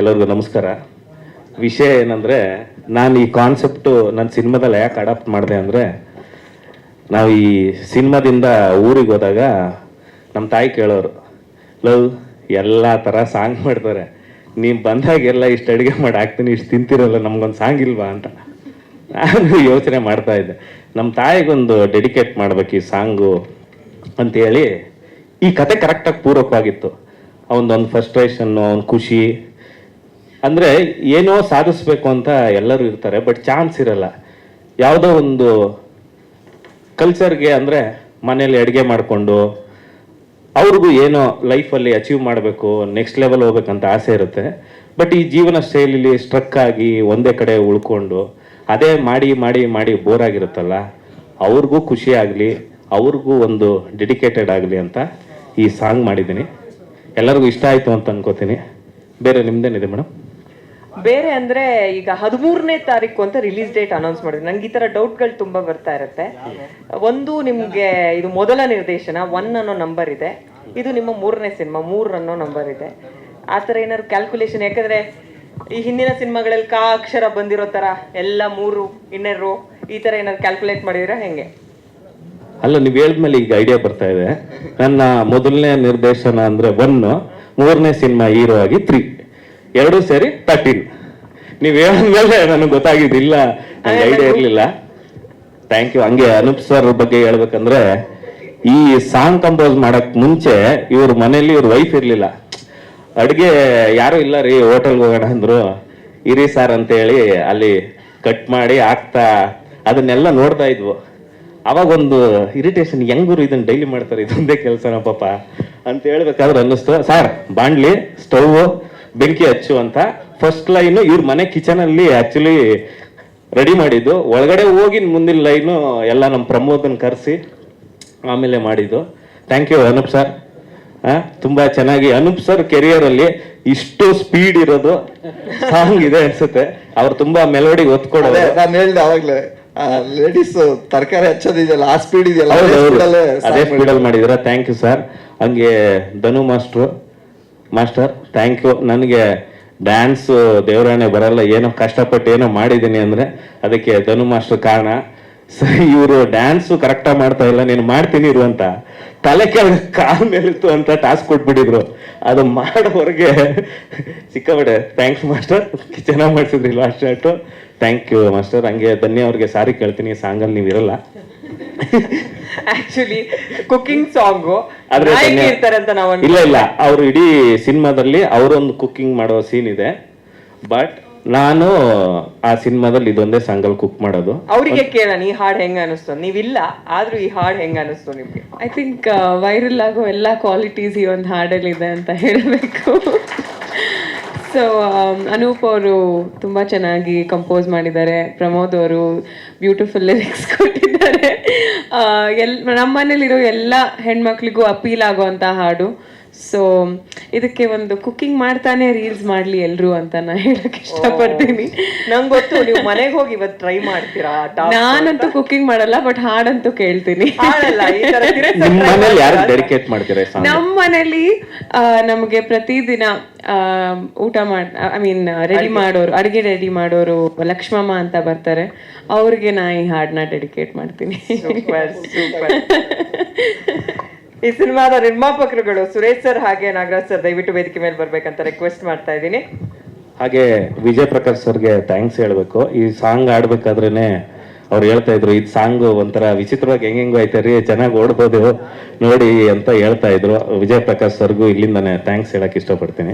ಎಲ್ಲರಿಗೂ ನಮಸ್ಕಾರ. ವಿಷಯ ಏನಂದರೆ, ನಾನು ಈ ಕಾನ್ಸೆಪ್ಟು ನನ್ನ ಸಿನಿಮಾದಲ್ಲಿ ಯಾಕೆ ಅಡಾಪ್ಟ್ ಮಾಡಿದೆ ಅಂದರೆ, ನಾವು ಈ ಸಿನಿಮಾದಿಂದ ಊರಿಗೆ ಹೋದಾಗ ನಮ್ಮ ತಾಯಿ ಕೇಳೋರು ಲವ್ ಎಲ್ಲ ಥರ ಸಾಂಗ್ ಮಾಡ್ತಾರೆ. ನೀವು ಬಂದಾಗೆಲ್ಲ ಇಷ್ಟು ಅಡುಗೆ ಮಾಡಿ, ಹಾಕ್ತೀನಿ, ಇಷ್ಟು ತಿಂತಿರಲ್ಲ, ನಮ್ಗೊಂದು ಸಾಂಗ್ ಇಲ್ವಾ? ಅಂತ. ನಾನು ಯೋಚನೆ ಮಾಡ್ತಾ ಇದ್ದೆ. ನಮ್ಮ ತಾಯಿಗೊಂದು ಡೆಡಿಕೇಟ್ ಮಾಡ್ಬೇಕು ಈ ಸಾಂಗು ಅಂತೇಳಿ ಈ ಕತೆ ಕರೆಕ್ಟಾಗಿ ಪೂರಕವಾಗಿತ್ತು. ಅವನದೊಂದು ಫ್ರಸ್ಟ್ರೇಷನ್ನು ಅವ್ನ ಖುಷಿ ಅಂದರೆ ಏನೋ ಸಾಧಿಸ್ಬೇಕು ಅಂತ ಎಲ್ಲರೂ ಇರ್ತಾರೆ ಬಟ್ ಚಾನ್ಸ್ ಇರಲ್ಲ. ಯಾವುದೋ ಒಂದು ಕಲ್ಚರ್ಗೆ ಅಂದರೆ ಮನೇಲಿ ಅಡುಗೆ ಮಾಡಿಕೊಂಡು ಅವ್ರಿಗೂ ಏನೋ ಲೈಫಲ್ಲಿ ಅಚೀವ್ ಮಾಡಬೇಕು ನೆಕ್ಸ್ಟ್ ಲೆವೆಲ್ ಹೋಗ್ಬೇಕಂತ ಆಸೆ ಇರುತ್ತೆ. ಬಟ್ ಈ ಜೀವನ ಶೈಲಿಲಿ ಸ್ಟ್ರಕ್ ಆಗಿ ಒಂದೇ ಕಡೆ ಉಳ್ಕೊಂಡು ಅದೇ ಮಾಡಿ ಮಾಡಿ ಮಾಡಿ ಬೋರ್ ಆಗಿರುತ್ತಲ್ಲ, ಅವ್ರಿಗೂ ಖುಷಿ ಆಗಲಿ, ಅವ್ರಿಗೂ ಒಂದು ಡೆಡಿಕೇಟೆಡ್ ಆಗಲಿ ಅಂತ ಈ ಸಾಂಗ್ ಮಾಡಿದ್ದೀನಿ. ಎಲ್ಲರಿಗೂ ಇಷ್ಟ ಆಯಿತು ಅಂತ ಅನ್ಕೋತೀನಿ. ಬೇರೆ ನಿಮ್ದೇನಿದೆ ಮೇಡಮ್? ಬೇರೆ ಅಂದ್ರೆ ಈಗ ಹದಿಮೂರನೇ ತಾರೀಕು ಅಂತ ರಿಲೀಸ್ ಡೇಟ್ ಅನೌನ್ಸ್ ಮಾಡಿದ್ರು. ನಂಗೆ ಈ ತರ ಡೌಟ್ಗಳು ತುಂಬಾ ಬರ್ತಾ ಇರುತ್ತೆ. ಒಂದು ನಿಮ್ಗೆ ಇದು ಮೊದಲ ನಿರ್ದೇಶನ ಒನ್ ಅನ್ನೋ ನಂಬರ್ ಇದೆ. ಇದು ನಿಮ್ಮ ಮೂರನೇ ಸಿನಿಮಾ, ಮೂರ್ ಅನ್ನೋ ನಂಬರ್ ಇದೆ. ಆ ಥರ ಏನಾದ್ರು ಕ್ಯಾಲ್ಕುಲೇಷನ್ ಯಾಕಂದ್ರೆ ಈ ಹಿಂದಿನ ಸಿನಿಮಾಗಳಲ್ಲಿ ಕಾ ಅಕ್ಷರ ಬಂದಿರೋ ತರ ಎಲ್ಲ ಮೂರು, ಇನ್ನೆರಡು ಈ ತರ ಏನಾದ್ರು ಕ್ಯಾಲ್ಕುಲೇಟ್ ಮಾಡಿದ್ರೆ? ಹೆಂಗೆ? ಅಲ್ಲ, ನೀವು ಹೇಳಿದ್ಮೇಲೆ ಈಗ ಐಡಿಯಾ ಬರ್ತಾ ಇದೆ. ನನ್ನ ಮೊದಲನೇ ನಿರ್ದೇಶನ ಅಂದ್ರೆ ಒನ್ ಮೂರನೇ ಸಿನಿಮಾ ಹೀರೋ ಆಗಿ ತ್ರೀ ಎರಡೂ ಸೇರಿ ತರ್ಟೀನ್ ನೀವು ಹೇಳಿದ್ಮೇಲೆ ನನಗೆ ಗೊತ್ತಾಗಿದ್ದಿಲ್ಲ. ನನಗೆ ಐಡಿಯಾ ಇರಲಿಲ್ಲ. ಥ್ಯಾಂಕ್ ಯು ಹಂಗೆ ಅನೂಪ್ ಸರ್ ಬಗ್ಗೆ ಹೇಳ್ಬೇಕಂದ್ರೆ ಈ ಸಾಂಗ್ ಕಂಪೋಸ್ ಮಾಡಕ್ ಮುಂಚೆ ಇವ್ರ ಮನೇಲಿ ಇವ್ರ ವೈಫ್ ಇರ್ಲಿಲ್ಲ. ಅಡುಗೆ ಯಾರು ಇಲ್ಲ ರೀ ಹೋಟೆಲ್ಗೆ ಹೋಗೋಣ ಅಂದ್ರು. ಇರಿ ಸರ್ ಅಂತ ಹೇಳಿ ಅಲ್ಲಿ ಕಟ್ ಮಾಡಿ ಹಾಕ್ತಾ ಅದನ್ನೆಲ್ಲ ನೋಡ್ತಾ ಇದ್ವು. ಅವಾಗ ಒಂದು ಇರಿಟೇಷನ್ ಹೆಂಗ್ರು ಇದನ್ನ ಡೈಲಿ ಮಾಡ್ತಾರೆ ಇದೊಂದೇ ಕೆಲಸನ ಪಾಪ? ಅಂತ ಹೇಳ್ಬೇಕಾದ್ರೆ ಅನ್ನಿಸ್ತು. ಸರ್ ಬಾಂಡ್ಲಿ ಸ್ಟವ್ ಬೆಂಕಿ ಹಚ್ಚು ಅಂತ ಫಸ್ಟ್ ಲೈನ್ ಇವ್ರ ಮನೆ ಕಿಚನ್ ಅಲ್ಲಿ ಆಕ್ಚುಲಿ ರೆಡಿ ಮಾಡಿದ್ದು. ಒಳಗಡೆ ಹೋಗಿ ಮುಂದಿನ ಲೈನು ಎಲ್ಲ ನಮ್ಮ ಪ್ರಮೋದನ್ ಕರೆಸಿ ಆಮೇಲೆ ಮಾಡಿದ್ದು. ಥ್ಯಾಂಕ್ ಯು ಅನೂಪ್ ಸರ್ ತುಂಬಾ ಚೆನ್ನಾಗಿ. ಅನೂಪ್ ಸರ್ ಕೆರಿಯರ್ ಅಲ್ಲಿ ಇಷ್ಟು ಸ್ಪೀಡ್ ಇರೋದು ಸಾಂಗ್ ಇದೆ ಅನ್ಸುತ್ತೆ. ಅವ್ರು ತುಂಬಾ ಮೆಲೋಡಿ ಒತ್ಕೊಡೋದು ನಾನು ಹೇಳ್ದೆ ಅವಾಗ್ಲೇ ಲೇಡೀಸ್ ತರಕಾರಿ ಹಚ್ಚೋದಿದೆಯಲ್ಲ ಆ ಸ್ಪೀಡ್ ಇದೆಯಲ್ಲ ಅದೇ ಸ್ಪೀಡ್ ಅಲ್ಲಿ ಮಾಡಿದ್ರ ಥ್ಯಾಂಕ್ ಯು ಸರ್ ಹಂಗೆ Dhanu master master thank you ನನಗೆ ಡ್ಯಾನ್ಸ್ ದೇವರಾಣೆ ಬರಲ್ಲ, ಏನೋ ಕಷ್ಟಪಟ್ಟು ಏನೋ ಮಾಡಿದ್ದೀನಿ ಅಂದ್ರೆ ಅದಕ್ಕೆ ಧನು ಮಾಸ್ಟರ್ ಕಾರಣ. ಸರಿ ಇವರು ಡ್ಯಾನ್ಸ್ ಕರೆಕ್ಟಾಗಿ ಮಾಡ್ತಾ ಇಲ್ಲ, ನೀನು ಮಾಡ್ತೀನಿ ಇರು ಅಂತ. ತಲೆ ಕೆಳಗೆ ಕಾಲ್ ಮೇಲಿತ್ತು ಅಂತ ಟಾಸ್ಕ್ ಕೊಟ್ಬಿಟ್ಟಿದ್ರು. ಅದು ಮಾಡೋವರೆಗೆ ಸಿಕ್ಕಾಬಿಟ್ಟೆ ಥ್ಯಾಂಕ್ಸ್ ಮಾಸ್ಟರ್. ಚೆನ್ನಾಗಿ ಮಾಡಿಸಿದ್ರಿ last short thank you master. ಹಂಗೆ ಧನ್ಯ ಅವ್ರಿಗೆ ಸಾರಿ ಕೇಳ್ತೀನಿ ಸಾಂಗಲ್ಲಿ ನೀವು ಇರಲ್ಲ. ಆಕ್ಚುಲಿ ಕುಕಿಂಗ್ ಸಾಂಗು ಆದ್ರೆ ನಾಯಕಿ ಇರ್ತಾರೆ ಅಂತ ನಾವು ಇಲ್ಲ ಇಲ್ಲ. ಅವರು ಇಡೀ ಸಿನಿಮಾದಲ್ಲಿ ಅವರೊಂದು ಕುಕ್ಕಿಂಗ್ ಮಾಡೋ ಸೀನ್ ಇದೆ. ಬಟ್ ನಾನು ಆ ಸಿನಿಮಾದಲ್ಲಿ ಇದೊಂದೇ ಸಾಂಗಲ್ ಕುಕ್ ಮಾಡೋದು. ಅವರಿಗೆ ಕೇಳೋಣ ಈ ಹಾಡ್ ಹೆಂಗ ಅನಿಸ್ತು? ನೀವಿಲ್ಲ ಆದ್ರೂ ಈ ಹಾಡ್ ಹೆಂಗ ಅನಿಸ್ತು ನಿಮ್ಗೆ? ಐ ಥಿಂಕ್ ವೈರಲ್ ಆಗೋ ಎಲ್ಲಾ ಕ್ವಾಲಿಟೀಸ್ ಈ ಒಂದು ಹಾಡಲ್ಲಿದೆ ಅಂತ ಹೇಳಬೇಕು. ಸೊ ಅನೂಪ್ ಅವರು ತುಂಬ ಚೆನ್ನಾಗಿ ಕಂಪೋಸ್ ಮಾಡಿದ್ದಾರೆ. ಪ್ರಮೋದ್ ಅವರು ಬ್ಯೂಟಿಫುಲ್ ಲಿರಿಕ್ಸ್ ಕೊಟ್ಟಿದ್ದಾರೆ. ಎಲ್ ನಮ್ಮ ಮನೇಲಿರೋ ಎಲ್ಲ ಹೆಣ್ಮಕ್ಳಿಗೂ ಅಪೀಲ್ ಆಗೋವಂಥ ಹಾಡು. ಸೊ ಇದಕ್ಕೆ ಒಂದು ಕುಕ್ಕಿಂಗ್ ಮಾಡ್ತಾನೆ ರೀಲ್ಸ್ ಮಾಡ್ಲಿ ಎಲ್ಲರೂ ಅಂತ ನಾ ಹೇಳಕ್ ಇಷ್ಟಪಡ್ತೀನಿ. ನಂಗೆ ಗೊತ್ತು ನೀವು ಮನೆಗೆ ಹೋಗಿ ಇವತ್ತು ಟ್ರೈ ಮಾಡ್ತೀರಾ ನಾನಂತೂ ಕುಕ್ಕಿಂಗ್ ಮಾಡಲ್ಲ ಬಟ್ ಹಾಡಂತೂ ಕೇಳ್ತೀನಿ. ನಿಮ್ಮ ಮನೇಲಿ ಡೆಡಿಕೇಟ್ ಮಾಡ್ತೀರಾ ನಮ್ಮ ಮನೇಲಿ ಆ, ನಮಗೆ ಪ್ರತಿದಿನ ಆ, ಊಟ ಮಾಡ್ ಐ ಮೀನ್ ರೆಡಿ ಮಾಡೋರು ಅಡಿಗೆ ರೆಡಿ ಮಾಡೋರು ಲಕ್ಷ್ಮಮ್ಮ ಅಂತ ಬರ್ತಾರೆ. ಅವ್ರಿಗೆ ನಾ ಈ ಹಾಡನ್ನ ಡೆಡಿಕೇಟ್ ಮಾಡ್ತೀನಿ. ಈ ಸಿನಿಮಾದ ನಿರ್ಮಾಪಕರುಗಳು ಸುರೇಶ್ ಸರ್ ಹಾಗೆ ನಾಗರಾಜ್ ಸರ್ ದಯವಿಟ್ಟು ವೇದಿಕೆ ಮೇಲೆ ಬರ್ಬೇಕಂತ ರಿಕ್ವೆಸ್ಟ್ ಮಾಡ್ತಾ ಇದ್ದೀನಿ. ಹಾಗೆ ವಿಜಯ್ ಪ್ರಕಾಶ್ ಸರ್ಗೆ ಥ್ಯಾಂಕ್ಸ್ ಹೇಳಬೇಕು. ಈ ಸಾಂಗ್ ಆಡ್ಬೇಕಾದ್ರೇನೆ ಅವ್ರು ಹೇಳ್ತಾ ಇದ್ರು, ಇದು ಸಾಂಗ್ ಒಂಥರ ವಿಚಿತ್ರವಾಗಿ ಹೆಂಗೆಂಗೋ ಐತೆ ರೀ, ಚೆನ್ನಾಗಿ ಓಡ್ಬೋದು ನೋಡಿ ಅಂತ ಹೇಳ್ತಾ ಇದ್ರು. ವಿಜಯ್ ಪ್ರಕಾಶ್ ಸರ್ಗೂ ಇಲ್ಲಿಂದಾನೆ ಥ್ಯಾಂಕ್ಸ್ ಹೇಳಕ್ ಇಷ್ಟಪಡ್ತೀನಿ.